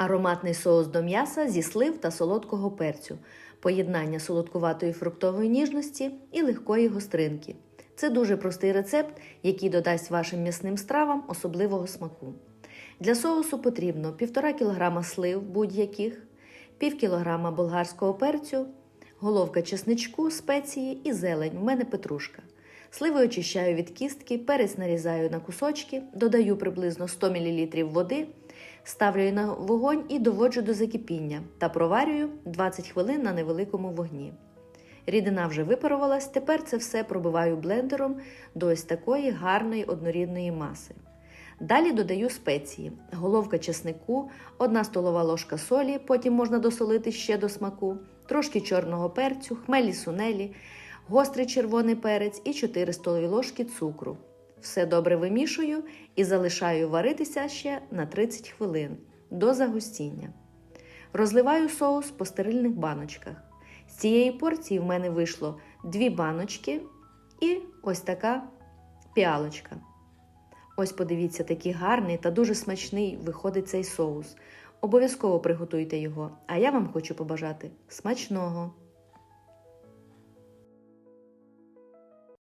Ароматний соус до м'яса зі слив та солодкого перцю, поєднання солодкуватої фруктової ніжності і легкої гостринки. Це дуже простий рецепт, який додасть вашим м'ясним стравам особливого смаку. Для соусу потрібно 1,5 кг слив будь-яких, пів кг болгарського перцю, головка чесничку, спеції і зелень. У мене петрушка. Сливи очищаю від кістки, перець нарізаю на кусочки, додаю приблизно 100 мл води, ставлю її на вогонь і доводжу до закипіння та проварюю 20 хвилин на невеликому вогні. Рідина вже випарувалась, тепер це все пробиваю блендером до ось такої гарної однорідної маси. Далі додаю спеції: головка чеснику, 1 столова ложка солі, потім можна досолити ще до смаку, трошки чорного перцю, хмелі сунелі, гострий червоний перець і 4 столові ложки цукру. Все добре вимішую і залишаю варитися ще на 30 хвилин до загустіння. Розливаю соус по стерильних баночках. З цієї порції в мене вийшло 2 баночки і ось така піалочка. Ось подивіться, такий гарний та дуже смачний виходить цей соус. Обов'язково приготуйте його, а я вам хочу побажати смачного!